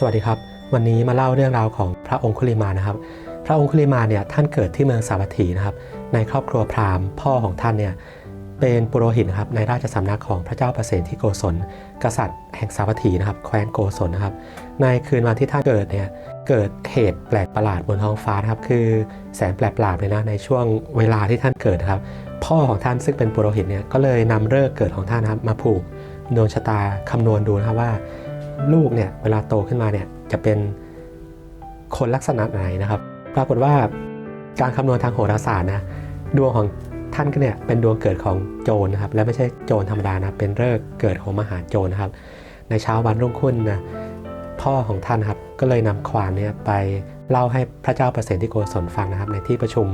สวัสดีครับ วันนี้มาเล่าเรื่องราวของพระองคุลิมานะครับ พระองคุลิมานเนี่ยท่านเกิดที่เมืองสาวัตถีนะครับ ในครอบครัวพราหมณ์พ่อของท่านเนี่ยเป็นปุโรหิตนะครับในราชสำนักของพระเจ้าประเสนที่โกศล กษัตริย์แห่งสาวัตถีนะครับแคว้นโกศลนะครับ ในคืนวันที่ท่านเกิดเนี่ยเกิดเหตุแปลกประหลาดบนท้องฟ้านะครับคือแสนแปลกประหลาดเลยนะในช่วงเวลาที่ท่านเกิดครับ พ่อของท่านซึ่งเป็นปุโรหิตเนี่ยก็เลยนำฤกษ์เกิดของท่านนะครับมาผูกดวงชะตาคำนวณดูนะครับว่า ลูกเนี่ยเวลาโตขึ้นมาเนี่ยจะเป็นคนลักษณะไหนนะครับ ปรากฏว่าการคำนวณทางโหราศาสตร์นะดวงของท่านก็เนี่ยเป็นดวงเกิดของโจรนะครับ และไม่ใช่โจรธรรมดานะเป็นฤกษ์เกิดของมหาโจรนะครับ ในเช้าวันรุ่งขึ้นนะพ่อของท่านครับก็เลยนำความเนี่ยไปเล่าให้พระเจ้าประเสนที่โกศลฟังนะครับ ในที่ประชุม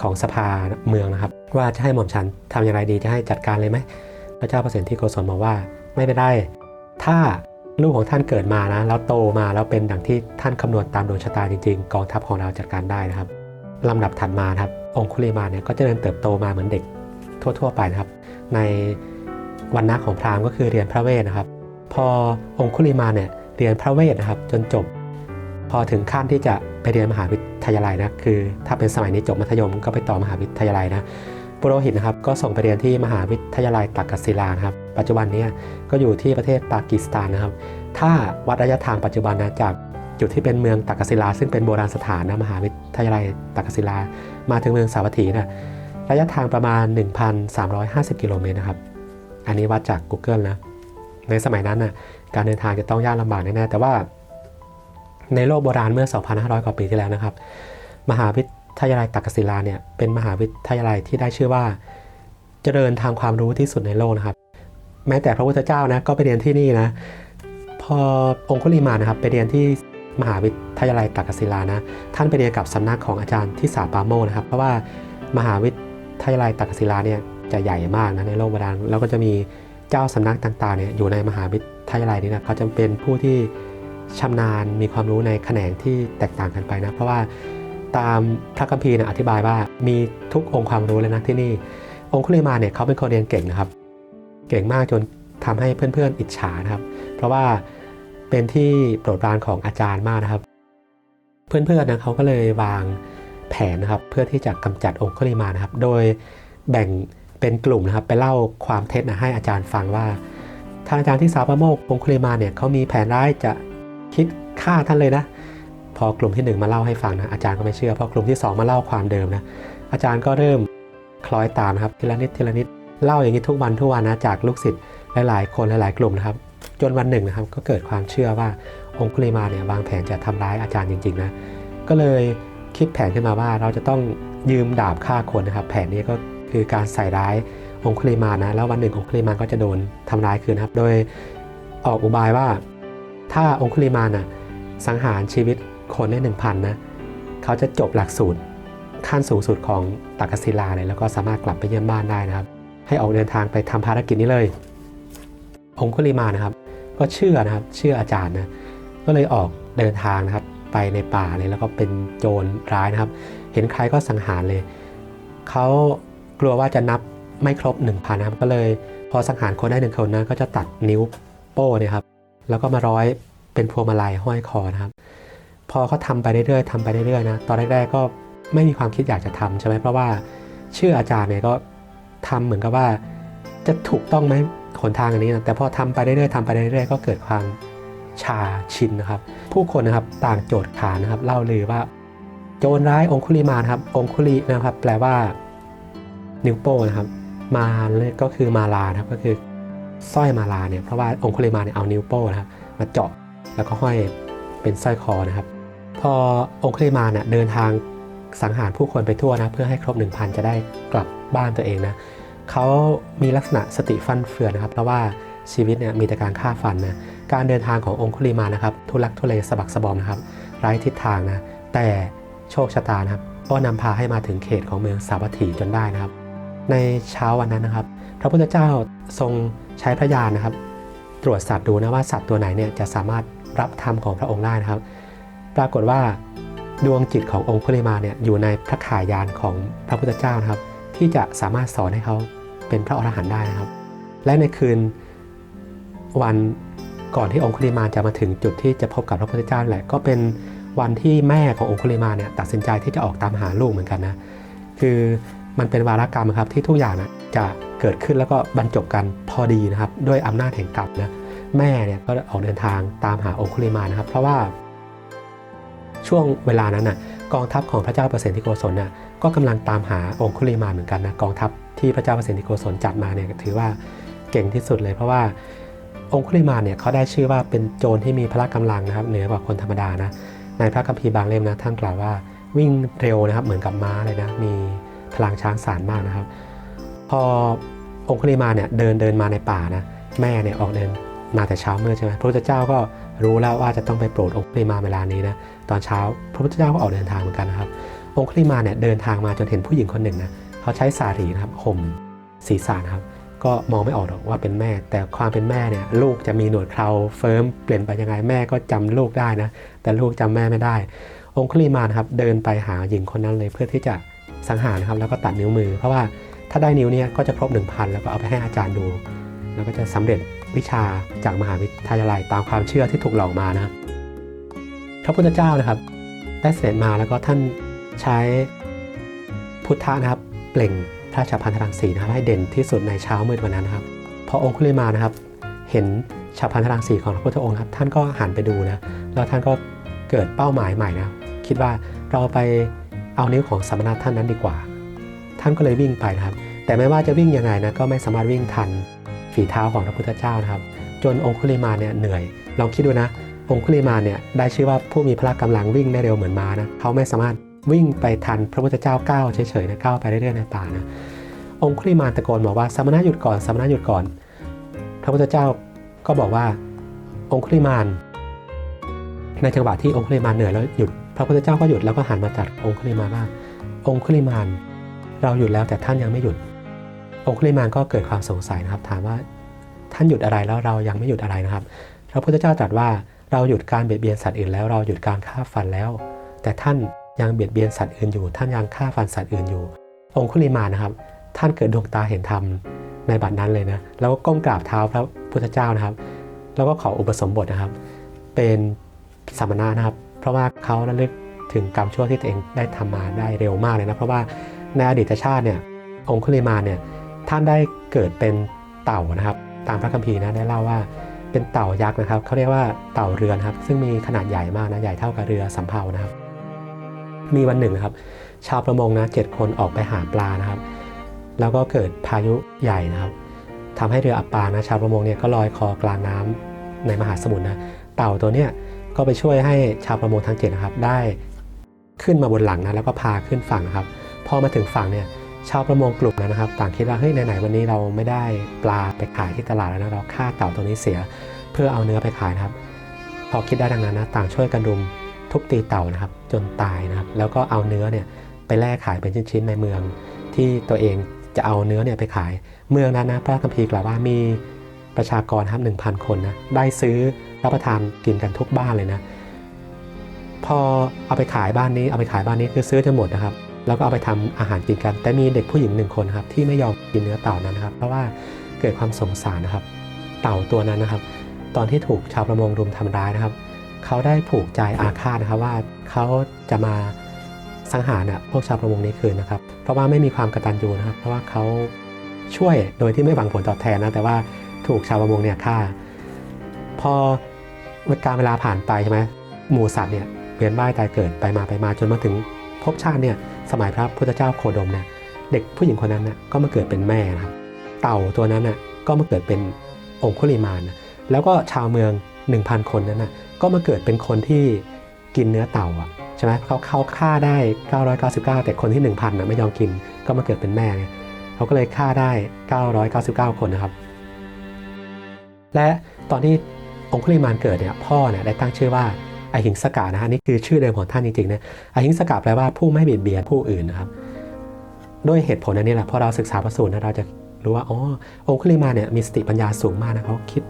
ของสภาเมืองนะครับ ว่าจะให้หม่อมฉันทำอย่างไรดีจะให้จัดการเลยไหมพระเจ้าประเสนที่โกศลบอกว่าไม่เป็นไรถ้า ลูกของท่านเกิดมานะแล้วโตมาแล้วเป็นดังที่ท่านคำนวณตามดวงชะตาจริงๆ กองทัพของเราจัดการได้นะครับลำดับถัดมาครับ องคุลิมาเนี่ยก็จะเดินเติบโตมาเหมือนเด็กทั่ว ๆ ไปนะครับ ในวันนักของพราหมณ์ก็คือเรียนพระเวทนะครับ พอองคุลิมาเนี่ยเรียนพระเวทนะครับ จนจบ พอถึงขั้นที่จะไปเรียนมหาวิทยาลัยนะคือ ถ้าเป็นสมัยนี้จบมัธยมก็ไปต่อมหาวิทยาลัยนะ ปุโรหิตนะครับก็ส่งไปเรียนที่มหาวิทยาลัยตักกศิลานะครับ ปัจจุบันนี้ก็อยู่ที่ประเทศปากีสถานนะครับ ถ้าวัดระยะทางปัจจุบันนะจากจุดที่เป็นเมืองตักกศิลา ซึ่งเป็นโบราณสถานนะมหาวิทยาลัยตักกศิลา มาถึงเมืองสาวัตถีนะระยะทางประมาณ 1,350 กิโลเมตรนะครับ อันนี้วัดจาก Google นะ ในสมัยนั้นนะการเดินทางจะต้องยากลำบากแน่ๆแต่ว่าในโลกโบราณเมื่อ 2,500 กว่าปีที่แล้วนะครับ มหาวิ ทยาลัยตักศิลาเนี่ยเป็นมหาวิทยาลัยที่ได้ชื่อว่า เจริญทางความรู้ที่สุดในโลกนะครับ แม้แต่พระพุทธเจ้านะก็ไปเรียนที่นี่นะ พอองคุลิมานะครับไปเรียนที่มหาวิทยาลัยตักศิลานะท่านไปเรียนกับสำนักของอาจารย์ที่สาปาโมนะครับ เพราะว่ามหาวิทยาลัยตักกศิลาเนี่ยจะใหญ่มากนะในโลกโบราณแล้วก็จะมีเจ้าสำนักต่างๆเนี่ยอยู่ในมหาวิทยาลัยนี้นะเขาจะเป็นผู้ที่ชำนาญมีความรู้ในแขนงที่แตกต่างกันไปนะ เพราะว่า ตามพระคัมภีร์นะอธิบายว่ามีทุกองค์ความรู้เลยนะที่นี่ องคุลิมาเนี่ยเขาเป็นคนเรียนเก่งนะครับ เก่งมากจนทำให้เพื่อนๆอิจฉานะครับ เพราะว่าเป็นที่โปรดปรานของอาจารย์มากนะครับ เพื่อนๆนะเขาก็เลยวางแผนนะครับเพื่อที่จะกำจัดองคุลิมานะครับ โดยแบ่งเป็นกลุ่มนะครับไปเล่าความเท็จนะให้อาจารย์ฟังว่าทางอาจารย์ที่สาวปโมกองคุลิมาเนี่ยเขามีแผนร้ายจะคิดฆ่าท่านเลยนะ พอกลุ่มที่ 1 มาเล่าให้ฟังนะอาจารย์ก็ไม่เชื่อพอกลุ่มที่ 2 มาเล่าความเดิมนะอาจารย์ก็เริ่มคล้อยตามครับทีละนิดทีละนิดเล่าอย่างนี้ทุกวันทุกวันนะจากลูกศิษย์หลายๆ คนหลายๆ กลุ่มนะครับ จนวันหนึ่งนะครับก็เกิดความเชื่อว่าองคุลิมาเนี่ยวางแผนจะทำร้ายอาจารย์จริงๆนะก็เลยคิดแผนขึ้นมาว่าเราจะต้องยืมดาบฆ่าคนนะครับ แผนนี้ก็คือการใส่ร้ายองคุลิมานะแล้ววันหนึ่งองคุลิมานก็จะโดนทำร้ายคืนครับ โดยออกอุบายว่า ถ้าองคุลิมานะสังหารชีวิต คนได้หนึ่งพันนะเขาจะจบหลักสูตรขั้นสูงสุดของตักศิลาเลยแล้วก็สามารถกลับไปเยี่ยมบ้านได้นะครับ ให้ออกเดินทางไปทำภารกิจนี้เลย องคุลิมานะครับ ก็เชื่อนะครับเชื่ออาจารย์นะก็เลยออกเดินทางนะครับ ไปในป่าเลยแล้วก็เป็นโจรร้ายนะครับ เห็นใครก็สังหารเลยเขากลัวว่าจะนับไม่ครบ1,000นะครับก็เลยพอสังหารคนได้หนึ่งคนนะก็จะตัดนิ้วโป้เนี่ยครับแล้วก็มาร้อยเป็นพวงมาลัยห้อยคอนะครับ พอเขาทำไปเรื่อยๆทำไปเรื่อยๆนะตอนแรกๆก็ไม่มีความคิดอยากจะทำใช่ไหมเพราะว่าเชื่ออาจารย์เนี่ยก็ทำเหมือนกับว่า จะถูกต้องไหมหนทางอันนี้นะแต่พอทำไปเรื่อยๆทำไปเรื่อยๆ ก็เกิดความชาชินนะครับ ผู้คนนะครับต่างโจทย์ขานนะครับเล่าลือว่า โจรร้ายองคุลิมานครับองคุลินะครับ แปลว่า นิ้วโป้นะครับ มาเลยก็คือมาลานะครับก็คือสร้อยมาลาเนี่ยเพราะว่าองคุลิมานเนี่ยเอานิ้วโป้นะครับมาเจาะแล้วก็ห้อยเป็นสร้อยคอนะครับ พอองคุลิมานเนี่ยเดินทางสังหารผู้คนไปทั่วนะเพื่อให้ครบ 1,000 จะได้กลับบ้านตัวเองนะเขามีลักษณะสติฟันเฟือนนะครับเพราะว่าชีวิตเนี่ยมีแต่การฆ่าฟันนะการเดินทางขององคุลิมานนะครับทุลักทุเลสะบักสะบอมนะครับไร้ทิศทางนะแต่โชคชะตานะครับก็นำพาให้มาถึงเขตของเมืองสาวัตถีจนได้นะครับ ในเช้าวันนั้นนะครับ พระพุทธเจ้าทรงใช้พระญาณนะครับ ตรวจสัตว์ดูนะว่าสัตว์ตัวไหนเนี่ยจะสามารถรับธรรมของพระองค์ได้นะครับ ปรากฏว่าดวงจิตขององคุลิมาเนี่ยอยู่ในพระขายานของพระพุทธเจ้านะครับ ที่จะสามารถสอนให้เขาเป็นพระอรหันต์ได้นะครับ และในคืนวันก่อนที่องคุลิมาจะมาถึงจุดที่จะพบกับพระพุทธเจ้าแหละ ก็เป็นวันที่แม่ขององคุลิมาเนี่ยตัดสินใจที่จะออกตามหาลูกเหมือนกันนะคือมันเป็นวาระกรรมครับที่ทุกอย่างนะจะเกิดขึ้นแล้วก็บรรจบกันพอดีนะครับ ด้วยอำนาจแห่งกรรมนะแม่เนี่ยก็ออกเดินทางตามหาองคุลิมานะครับ เพราะว่า ช่วงเวลานั้นน่ะกองทัพของพระเจ้าเปอร์เซนติโกศลน่ะก็กำลังตามหาองคุลิมาเหมือนกันนะกองทัพที่พระเจ้าเปอร์เซนติโกศลจัดมาเนี่ยถือว่าเก่งที่สุดเลย เพราะว่าองคุลิมาเนี่ยเขาได้ชื่อว่าเป็นโจรที่มีพละกำลังนะครับเหนือกว่าคนธรรมดานะในพระคัมภีร์บางเล่มนะท่านกล่าวว่าวิ่งเร็วนะครับเหมือนกับม้าเลยนะมีพลังช้างสารมากนะครับ พอองคุลิมาเนี่ยเดินเดินมาในป่านะแม่เนี่ยออกเดินมาแต่เช้ามืดใช่ไหมพระพุทธเจ้าก็ รู้แล้วว่าจะต้องไปโปรดองคุลิมาเวลานี้นะตอนเช้าพระพุทธเจ้าก็ออกเดินทางเหมือนกันนะครับ องคุลิมาเนี่ยเดินทางมาจนเห็นผู้หญิงคนหนึ่งนะเขาใช้สารีนะครับห่มศีรษะนะครับ ก็มองไม่ออกหรอกว่าเป็นแม่ แต่ความเป็นแม่เนี่ยลูกจะมีหนวดเคราเฟิร์มเปลี่ยนไปยังไงแม่ก็จำลูกได้นะแต่ลูกจำแม่ไม่ได้ องคุลิมานครับเดินไปหาหญิงคนนั้นเลยเพื่อที่จะสังหารครับแล้วก็ตัดนิ้วมือ เพราะว่าถ้าได้นิ้วเนี่ยก็จะครบ 1,000 แล้วก็เอาไปให้อาจารย์ดู แล้วก็จะสำเร็จวิชาจากมหาวิทยาลัยตามความเชื่อที่ถูกหลอกมานะพระพุทธเจ้านะครับ ได้เสด็จมาแล้วก็ท่านใช้พุทธะนะครับ เปล่งพระราชพันธรังสีนะครับ ให้เด่นที่สุดในเช้ามืดวันนั้นนะครับ พอองคุลิมานะครับ เห็นชาพันธรังสีของพระพุทธองค์ครับ ท่านก็หันไปดูนะแล้วท่านก็เกิดเป้าหมายใหม่นะคิดว่าเราไปเอานิ้วของสมณะท่านนั้นดีกว่า ท่านก็เลยวิ่งไปนะครับ แต่ไม่ว่าจะวิ่งยังไงนะก็ไม่สามารถวิ่งทัน ฝีเท้าของพระพุทธเจ้านะครับ จนองคุลิมาเนี่ยเหนื่อยลองคิดดูนะ องคุลิมาเนี่ยได้ชื่อว่าผู้มีพละกำลังวิ่งได้เร็วเหมือนม้านะเขาไม่สามารถวิ่งไปทันพระพุทธเจ้าก้าวเฉยๆนะก้าวไปเรื่อยๆในป่านะองคุลิมาตะโกนบอกว่าสมณะหยุดก่อนสมณะหยุดก่อน พระพุทธเจ้าก็บอกว่าองคุลิมานในจังหวะที่องคุลิมานเหนื่อยแล้วหยุด พระพุทธเจ้าก็หยุดแล้วก็หันมาจัดองคุลิมาว่าองคุลิมานเราหยุดแล้วแต่ท่านยังไม่หยุด องคุลิมานก็เกิดความสงสัยนะครับ ถามว่าท่านหยุดอะไรแล้วเรายังไม่หยุดอะไรนะครับ พระพุทธเจ้าตรัสว่าเราหยุดการเบียดเบียนสัตว์อื่นแล้วเราหยุดการฆ่าฟันแล้ว แต่ท่านยังเบียดเบียนสัตว์อื่นอยู่ ท่านยังฆ่าฟันสัตว์อื่นอยู่ องคุลิมานนะครับ ท่านเกิดดวงตาเห็นธรรมในบัดนั้นเลยนะแล้วก็ก้มกราบเท้าพระพุทธเจ้านะครับ แล้วก็ขออุปสมบทนะครับ เป็นสมณะนะครับ เพราะว่าเขาระลึกถึงกรรมชั่วที่ตัวเองได้ทำมาได้เร็วมากเลยนะเพราะว่าในอดีตชาติเนี่ยองคุลิมานเนี่ย ท่านได้เกิดเป็นเต่านะครับ ตามพระคัมภีร์นะได้เล่าว่าเป็นเต่ายักษ์นะครับเขาเรียกว่าเต่าเรือนครับ ซึ่งมีขนาดใหญ่มากนะใหญ่เท่ากับเรือสำเภานะครับ มีวันหนึ่งนะครับ ชาวประมงนะเจ็ดคนออกไปหาปลานะครับ แล้วก็เกิดพายุใหญ่นะครับทำให้เรืออับปางนะชาวประมงเนี่ยก็ลอยคอกลางน้ำในมหาสมุทรนะเต่าตัวเนี้ยก็ไปช่วยให้ชาวประมงทั้งเจ็ดนะครับได้ขึ้นมาบนหลังนะแล้วก็พาขึ้นฝั่งนะครับพอมาถึงฝั่งเนี่ย ชาวประมงกลุ่มนั้นนะครับ ต่างคิดว่าเฮ้ยไหนๆวันนี้เราไม่ได้ปลาไปขายที่ตลาดแล้วนะเราฆ่าเต่าตัวนี้เสีย เพื่อเอาเนื้อไปขายนะครับ พอคิดได้ดังนั้นนะต่างช่วยกันรุมทุบตีเต่านะครับ จนตายนะครับ แล้วก็เอาเนื้อเนี่ยไปแลกขายเป็นชิ้นๆในเมือง ที่ตัวเองจะเอาเนื้อเนี่ยไปขาย เมืองนั้นนะพระคัมภีร์กล่าวว่ามีประชากรครับหนึ่งพันคนนะได้ซื้อรับประทานกินกันทุกบ้านเลยนะ พอเอาไปขายบ้านนี้เอาไปขายบ้านนี้คือซื้อจนหมดนะครับ แล้วก็เอาไปทำอาหารกินกัน แต่มีเด็กผู้หญิงหนึ่งคนครับที่ไม่ยอมกินเนื้อเต่านั้นนะครับ เพราะว่าเกิดความสงสารนะครับ เต่าตัวนั้นนะครับ ตอนที่ถูกชาวประมงรุมทำร้ายนะครับ เขาได้ผูกใจอาฆาตนะครับว่าเขาจะมาสังหารนะพวกชาวประมงนี้คืนนะครับ เพราะว่าไม่มีความกระตัญญูนะครับ เพราะว่าเขาช่วยโดยที่ไม่หวังผลตอบแทนนะแต่ว่าถูกชาวประมงเนี่ยฆ่า พอการเวลาผ่านไปใช่ไหมหมูสัตว์เนี่ยเวียนว่ายตายเกิดไปมาไปมาจนมาถึงภพชาติเนี่ย สมัยพระพุทธเจ้าโคดมเนี่ยเด็กผู้หญิงคนนั้นน่ะก็มาเกิดเป็นแม่นะครับเต่าตัวนั้นน่ะก็มาเกิดเป็นองคุลิมานนะแล้วก็ชาวเมือง 1,000 คนนั้นน่ะก็มาเกิดเป็นคนที่กินเนื้อเต่าอะใช่ไหมเขาเขาฆ่าได้ 999 แต่คนที่ 1,000น่ะไม่ยอมกินก็มาเกิดเป็นแม่ไงเขาก็เลยฆ่าได้ 999 คนนะครับ และตอนที่องคุลิมานเกิดเนี่ยพ่อเนี่ยได้ตั้งชื่อว่า อหิงสกะนะฮะนี่คือชื่อเดิมของท่านจริงๆนะอหิงสกะแปลว่าผู้ไม่เบียดเบียนผู้อื่นนะครับด้วยเหตุผลอันนี้แหละพอเราศึกษาพระสูตรนะเราจะรู้ว่าอ๋อองคุลิมาเนี่ยมีสติปัญญาสูงมากนะเขาคิด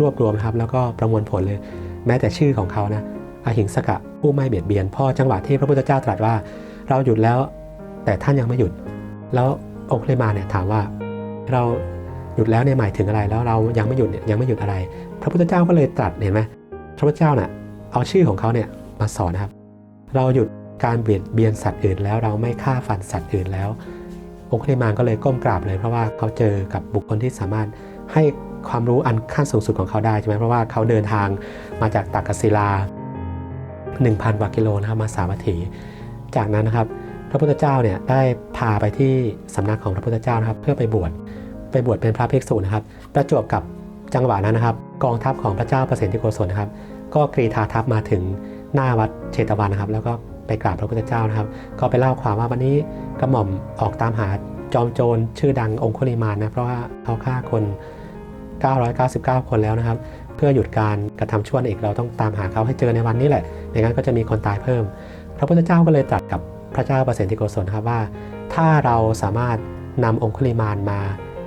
รวบรวมนะครับแล้วก็ประมวลผลเลย แม้แต่ชื่อของเขานะอหิงสกะผู้ไม่เบียดเบียนพ่อจังหวะที่พระพุทธเจ้าตรัสว่า เราหยุดแล้วแต่ท่านยังไม่หยุด แล้วองคุลิมาเนี่ยถามว่าเราหยุดแล้วเนี่ยหมายถึงอะไรแล้วเรายังไม่หยุดเนี่ยยังไม่หยุดอะไร พระพุทธเจ้าก็เลยตรัสเห็นไหมพระพุทธเจ้าน่ะ เอาชื่อของเขาเนี่ยมาสอนนะครับ เราหยุดการเบียดเบียนสัตว์อื่นแล้วเราไม่ฆ่าฟันสัตว์อื่นแล้ว องคุลิมานก็เลยก้มกราบเลย เพราะว่าเขาเจอกับบุคคลที่สามารถให้ความรู้อันขั้นสูงสุดของเขาได้ใช่ไหมเพราะว่าเขาเดินทางมาจากตักกศิลา 1,000กว่ากิโลนะครับมาสาวัตถี จากนั้นนะครับ พระพุทธเจ้าเนี่ยได้พาไปที่สำนักของพระพุทธเจ้านะครับ เพื่อไปบวชไปบวชเป็นพระภิกษุนะครับ ประจวบกับจังหวะนั้นนะครับ กองทัพของพระเจ้าประสิทธิโกศลนะครับ ก็กรีธาทัพมาถึงหน้าวัดเชตวันนะครับ แล้วก็ไปกราบพระพุทธเจ้านะครับ ก็ไปเล่าความว่าวันนี้กระหม่อมออกตามหาจอมโจรชื่อดังองคุลิมานนะเพราะว่าเขาฆ่าคน 999 คนแล้วนะครับ เพื่อหยุดการกระทำชั่วอีกเราต้องตามหาเขาให้เจอในวันนี้แหละไม่งั้นก็จะมีคนตายเพิ่ม พระพุทธเจ้าก็เลยตรัสกับพระเจ้าประสิทธิโกศลครับว่า ถ้าเราสามารถนำองคุลิมานมา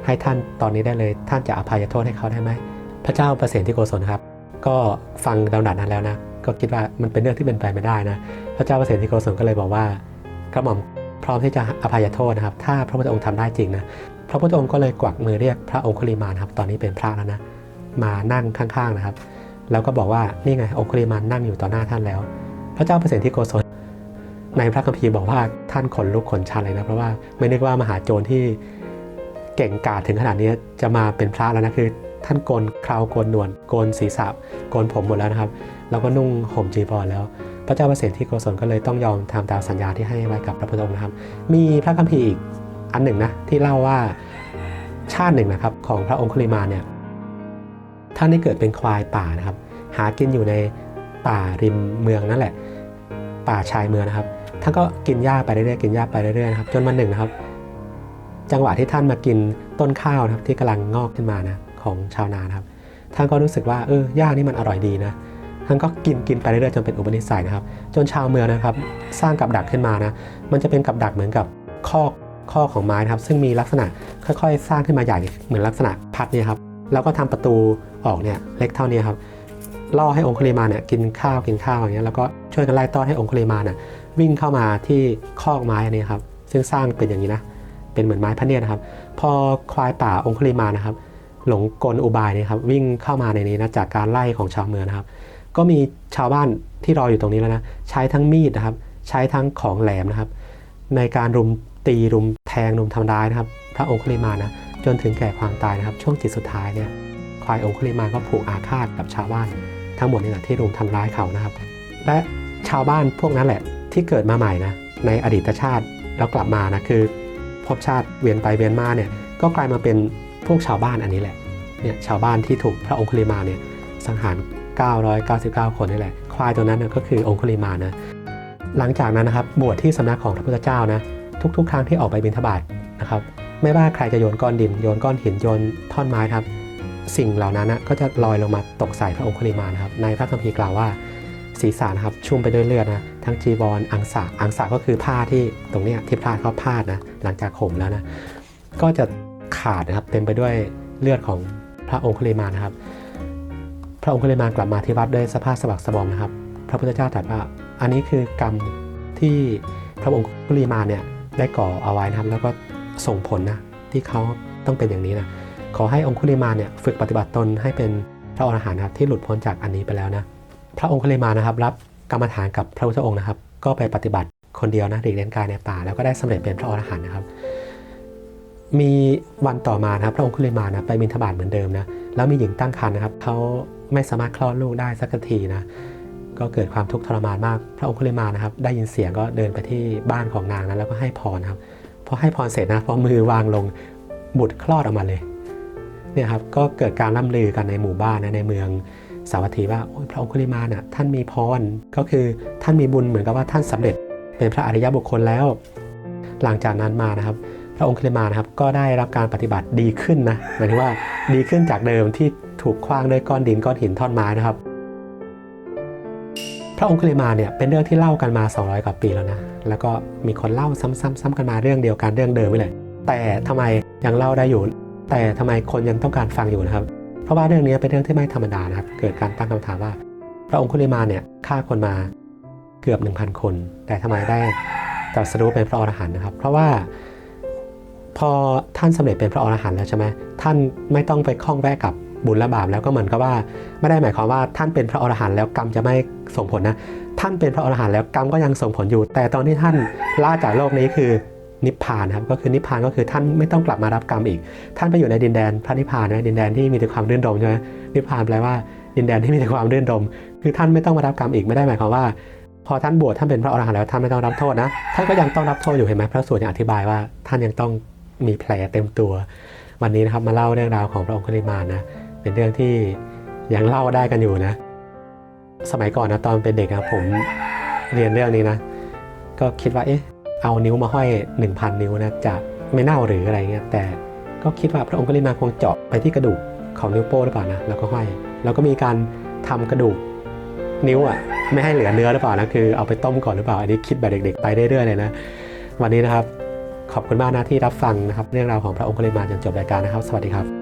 ให้ท่านตอนนี้ได้เลย ท่านจะอภัยโทษให้เขาได้ไหมพระเจ้าประสิทธิโกศลครับ ก็ฟังดำหนักนั้นแล้วนะ ก็คิดว่ามันเป็นเรื่องที่เป็นไปไม่ได้นะ พระเจ้าประสิทธิโกศลก็เลยบอกว่ากระหม่อมพร้อมที่จะอภัยโทษนะครับ ถ้าพระพุทธองค์ทำได้จริงนะ พระพุทธองค์ก็เลยกวักมือเรียกพระองคุลิมานครับ ตอนนี้เป็นพระแล้วนะ มานั่งข้างๆนะครับ แล้วก็บอกว่านี่ไงองคุลิมานนั่งอยู่ต่อหน้าท่านแล้ว พระเจ้าประสิทธิโกศลในพระคัมภีร์บอกว่าท่านขนลุกขนชันเลยนะ เพราะว่าไม่นึกว่ามหาโจรที่เก่งกาจถึงขนาดนี้จะมาเป็นพระแล้วนะคือ ท่านโกนคราวโกนหนวดโกนศีรษะโกนผมหมดแล้วนะครับ แล้วก็นุ่งห่มจีบอลแล้ว พระเจ้าประเสิทธิโกศลก็เลยต้องยอมทำตามสัญญาที่ให้ไว้กับพระพุทธองค์นะครับ มีพระคัมภีร์อีกอันหนึ่งนะที่เล่าว่าชาติหนึ่งนะครับของพระองคุลิมาเนี่ยท่านได้เกิดเป็นควายป่านะครับ หากินอยู่ในป่าริมเมืองนั่นแหละ ป่าชายเมืองนะครับท่านก็กินหญ้าไปเรื่อยๆกินหญ้าไปเรื่อยๆนะครับจนวันหนึ่งนะครับ จังหวะที่ท่านมากินต้นข้าวนะครับที่กำลังงอกขึ้นมานะ ของชาวนานะครับท่านก็รู้สึกว่าเออหญ้านี่มันอร่อยดีนะท่านก็กินกินไปเรื่อยๆจนเป็นอุปนิสัยนะครับ จนชาวเมืองนะครับ สร้างกับดักขึ้นมานะมันจะเป็นกับดักเหมือนกับคอกข้อกของไม้นะครับ ซึ่งมีลักษณะค่อยๆ สร้างขึ้นมาใหญ่เหมือนลักษณะพัดเนี่ยครับแล้วก็ทำประตูออกเนี่ยเล็กเท่านี้ครับล่อให้องคุลิมานเนี่ยกินข้าวกินข้าวอย่างเงี้ยแล้วก็ช่วยกันไล่ต้อนให้องคุลิมานน่ะวิ่งเข้ามาที่คอกไม้อันนี้ครับซึ่งสร้างเป็นอย่างนี้นะเป็นเหมือนไม้พะเนียนะครับ พอควายป่าองคุลิมานะครับ หลงกลอุบายเนี่ยครับวิ่งเข้ามาในนี้นะจากการไล่ของชาวเมืองนะครับ ก็มีชาวบ้านที่รออยู่ตรงนี้แล้วนะใช้ทั้งมีดนะครับ ใช้ทั้งของแหลมนะครับ ในการรุมตีรุมแทงรุมทำร้ายนะครับ พระองคุลิมานะจนถึงแก่ความตายนะครับ ช่วงจิตสุดท้ายเนี่ยควายองคุลิมาก็ผูกอาฆาตกับชาวบ้าน ทั้งหมดนี่แหละที่รุมทำร้ายเขานะครับ และชาวบ้านพวกนั้นแหละที่เกิดมาใหม่นะในอดีตชาติแล้วกลับมานะคือภพชาติเวียนไปเวียนมาเนี่ยก็กลายมาเป็น พวกชาวบ้านอันนี้แหละเนี่ยชาวบ้านที่ถูกพระองคุลิมาเนี่ยสังหาร 999 คนนี่แหละ ควายตัวนั้นนะก็คือองคุลิมานะหลังจากนั้นนะครับบวชที่สำนักของพระพุทธเจ้านะทุกๆ ครั้งที่ออกไปบิณฑบาตนะครับไม่ว่าใครจะโยนก้อนดินโยนก้อนหินโยนท่อนไม้ครับ สิ่งเหล่านั้นนะก็จะลอยลงมาตกใส่พระองคุลิมานะครับในพระคัมภีร์กล่าวว่าศีรษะนะครับชุ่มไปด้วยเลือดนะทั้งจีวรอังสาอังสาก็คือผ้าที่ตรงเนี้ยที่พระเขาพาดนะหลังจากข่มแล้วนะก็จะ ขาดนะครับเต็มไปด้วยเลือดของพระองคุลิมานะครับ พระองคุลิมานกลับมาที่วัดด้วยสภาพสะบักสะบอมนะครับ พระพุทธเจ้าตรัสว่าอันนี้คือกรรมที่พระองคุลิมานเนี่ยได้ก่อเอาไว้นะครับ แล้วก็ส่งผลนะที่เขาต้องเป็นอย่างนี้นะขอให้องคุลิมานเนี่ยฝึกปฏิบัติตนให้เป็นพระอรหันต์นะครับที่หลุดพ้นจากอันนี้ไปแล้วนะพระองคุลิมานนะครับ รับกรรมฐานกับพระพุทธองค์นะครับ ก็ไปปฏิบัติคนเดียวนะหลีกเล่นกายในป่าแล้วก็ได้สำเร็จเป็นพระอรหันต์นะครับ มีวันต่อมานะครับพระองคุลิมานะไปบิณฑบาตเหมือนเดิมนะแล้วมีหญิงตั้งครรภ์นะครับเขาไม่สามารถคลอดลูกได้สักทีนะก็เกิดความทุกข์ทรมานมาก พระองคุลิมานะครับ ได้ยินเสียงก็เดินไปที่บ้านของนางนั้นแล้วก็ให้พรครับพอให้พรเสร็จนะพอมือวางลงบุตรคลอดออกมาเลยเนี่ยครับก็เกิดการล่ำลือกันในหมู่บ้านนะในเมืองสาวัตถีว่าโอ้ยพระองคุลิมานอะท่านมีพรก็คือท่านมีบุญเหมือนกับว่าท่านสำเร็จเป็นพระอริยบุคคลแล้ว หลังจากนั้นมานะครับ พระองคุลิมานะครับก็ได้รับการปฏิบัติดีขึ้นนะหมายถึงว่าดีขึ้นจากเดิมที่ถูกคว้างด้วยก้อนดินก้อนหินท่อนไม้นะครับ พระองคุลิมานเนี่ยเป็นเรื่องที่เล่ากันมา 200 กว่าปีแล้วนะแล้วก็มีคนเล่าซ้ำๆๆ กันมาเรื่องเดียวกันเรื่องเดิมไม่เลย แต่ทำไมยังเล่าได้อยู่ แต่ทำไมคนยังต้องการฟังอยู่นะครับ เพราะว่าเรื่องนี้เป็นเรื่องที่ไม่ธรรมดานะครับ เกิดการตั้งคำถามว่า พระองคุลิมานเนี่ยฆ่าคนมาเกือบ 1,000 คน แต่ทำไมได้ตรัสรู้เป็นพระอรหันต์นะครับ เพราะว่า พอท่านสำเร็จเป็นพระอรหันต์แล้วใช่ไหมท่านไม่ต้องไปคล้องแวะกับบุญและบาปแล้วก็เหมือนกับว่า ไม่ได้หมายความว่าท่านเป็นพระอรหันต์แล้วกรรมจะไม่ส่งผลนะ ท่านเป็นพระอรหันต์แล้วกรรมก็ยังส่งผลอยู่ แต่ตอนที่ท่านล่าจากโลกนี้คือนิพพานครับก็คือนิพพานก็คือท่านไม่ต้องกลับมารับกรรมอีก ท่านไปอยู่ในดินแดนพระนิพพานนะดินแดนที่มีแต่ความรื่นรมใช่ไหมนิพพานแปลว่าดินแดนที่มีแต่ความรื่นรมคือท่านไม่ต้องมารับกรรมอีกไม่ได้หมายความว่า พอท่านบวชท่านเป็นพระอรหันต์แล้วท่านไม่ต้องรับโทษนะท่านก็ยังต้องรับโทษอยู่เห็นไหมพระสูตรยังอธิบายว่าท่านยังต้อง มีแผลเต็มตัว วันนี้นะครับมาเล่าเรื่องราวของพระองคุลิมานนะเป็นเรื่องที่ยังเล่าได้กันอยู่นะ สมัยก่อนนะตอนเป็นเด็กนะผมเรียนเรื่องนี้นะ ก็คิดว่าเอ๊ะเอานิ้วมาห้อย 1,000 นิ้วนะจะไม่เน่าหรืออะไรเงี้ยแต่ก็คิดว่าพระองค์ก็เลยมาคงเจาะไปที่กระดูกของนิ้วโป้หรือเปล่านะแล้วก็ห้อยแล้วก็มีการทำกระดูกนิ้วอะไม่ให้เหลือเนื้อหรือเปล่านะคือเอาไปต้มก่อนหรือเปล่าอันนี้คิดแบบเด็กๆ ไปเรื่อยๆเลยนะวันนี้นะครับ ขอบคุณมากนะที่รับฟังนะครับ เรื่องราวของพระองค์ก็เลยมาจนจบรายการนะครับ สวัสดีครับ